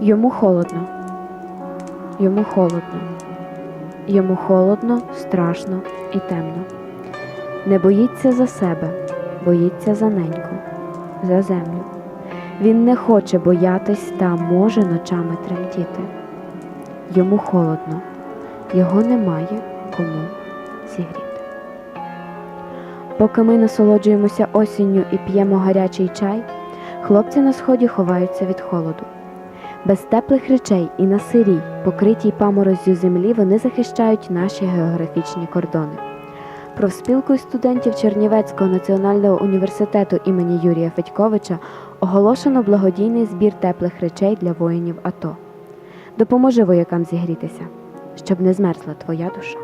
Йому холодно. Йому холодно. Йому холодно, страшно і темно. Не боїться за себе, боїться за неньку, за землю. Він не хоче боятись та може ночами тремтіти. Йому холодно, його немає кому зігріти. Поки ми насолоджуємося осінню і п'ємо гарячий чай, хлопці на сході ховаються від холоду. Без теплих речей і на сирій, покритій паморозю землі, вони захищають наші географічні кордони. Профспілкою студентів Чернівецького національного університету імені Юрія Федьковича оголошено благодійний збір теплих речей для воїнів АТО. Допоможи воякам зігрітися, щоб не змерзла твоя душа.